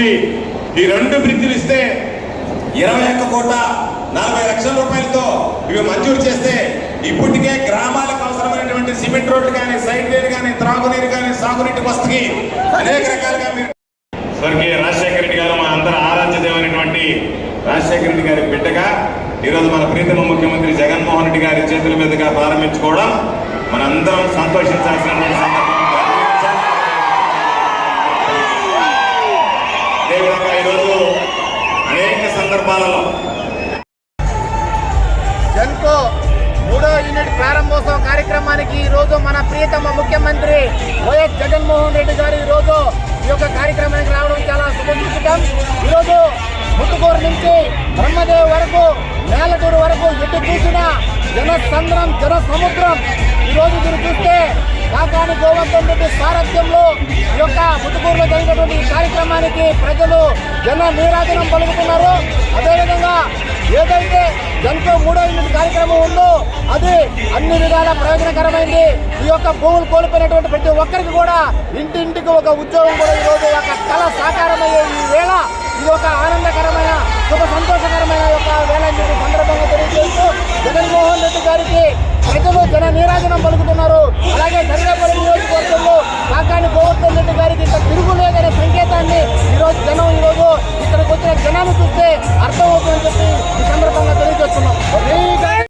అవుతుంది ఈ రెండు బ్రిడ్జిలు ఇస్తే ఇరవై ఒక్క కోట నలభై లక్షల రూపాయలతో ఇవి మంజూరు చేస్తే ఇప్పటికే గ్రామాలకు అవసరమైనటువంటి సిమెంట్ రోడ్లు కానీ సైడ్ నీరు కానీ త్రాగునీరు కానీ సాగునీటి వస్తుకి అనేక రకాలుగా మీరు స్వర్గీయ రాజశేఖర రెడ్డి గారు మా అందరి ఆరాధ్యదేవైనటువంటి రాజశేఖర రెడ్డి గారి బిడ్డగా ఈరోజు మన ప్రీతమ ముఖ్యమంత్రి జగన్మోహన్ రెడ్డి గారి చేతుల మీదుగా ప్రారంభించుకోవడం మనందరం సంతోషించాల్సినటువంటి సందర్భం. అదేవిధంగా ఈరోజు అనేక సందర్భాలలో జన్కో మూడో యూనిట్ ప్రారంభోత్సవ కార్యక్రమానికి ఈ రోజు మన ప్రియతమ ముఖ్యమంత్రి వైఎస్ జగన్మోహన్ రెడ్డి గారు ఈ రోజు ఈ యొక్క కార్యక్రమానికి రావడం చాలా శుభసూచకం. ఈరోజు ముట్టుకూరు నుంచి బ్రహ్మదేవ్ వరకు నేలటూరు వరకు ఎటు చూసిన జన సంద్రం జన సముద్రం ఈ రోజు మీరు చూస్తే కాకాని గోవర్ధన్ రెడ్డి సారథ్యంలో ఈ యొక్క ముట్టుకూరులో జరిగినటువంటి కార్యక్రమానికి ప్రజలు జన నీరాజనం పలుకుతున్నారు. అదేవిధంగా ఏదైతే ఎంతో మూడో యూనిట్ కార్యక్రమం ఉందో అది అన్ని విధాల ప్రయోజనకరమైంది. ఈ యొక్క భూములు కోల్పోయినటువంటి ప్రతి ఒక్కరికి కూడా ఇంటింటికి ఒక ఉద్యోగం కూడా ఈరోజు ఒక కళ సాకారమయ్యే ఈ వేళ ఇది ఒక ఆనందకరమైన శుభ సంతోషకరమైన ఒక వేళ అని సందర్భంగా తెలియజేస్తూ జగన్మోహన్ రెడ్డి గారికి ప్రజలు జన నీరాజనం పలుకుతున్నారు. అలాగే సర్వేపల్లి నియోజకవర్గంలో